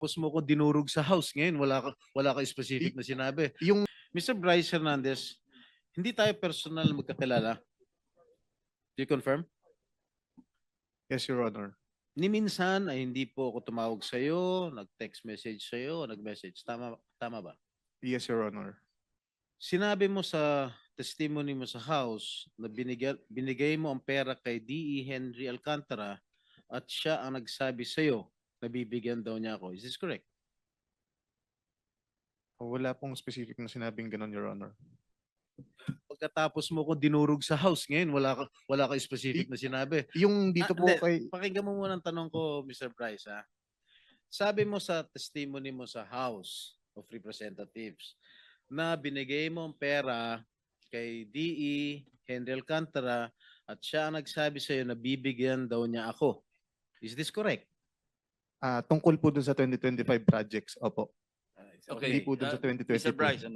Tapos mo ko dinurog sa house ngayon, wala ka, wala ka specific na sinabi. Yung Mr. Bryce Hernandez, hindi tayo personal magkakilala. Do you confirm? yes, Your Honor. Ni minsan ay hindi po ako tumawag sa iyo, nag-text message sa iyo, nag-message. Tama tama ba? Yes, Your Honor. Sinabi mo sa testimony mo sa house na binigay, binigay mo ang pera kay D.E. Henry Alcantara at siya ang nagsabi sa iyo na bibigyan daw niya ako. Is this correct? Wala pong specific na sinabing ganun, Your Honor. Pagkatapos mo ko dinurog sa house ngayon, wala ka, wala ka specific na sinabi. Yung dito Ah, po hindi. kay... Pakinggan mo muna ang tanong ko, Mr. Bryce. Ha? Sabi mo sa testimony mo sa House of Representatives na binigay mo ang pera kay D.E. Henry Alcantara at siya ang nagsabi sa iyo na bibigyan daw niya ako. Is this correct? Ah, tungkol po dun sa 2025 projects. Opo. Okay. Hindi po dun sa uh, 2022. Mr. Bryce, ano,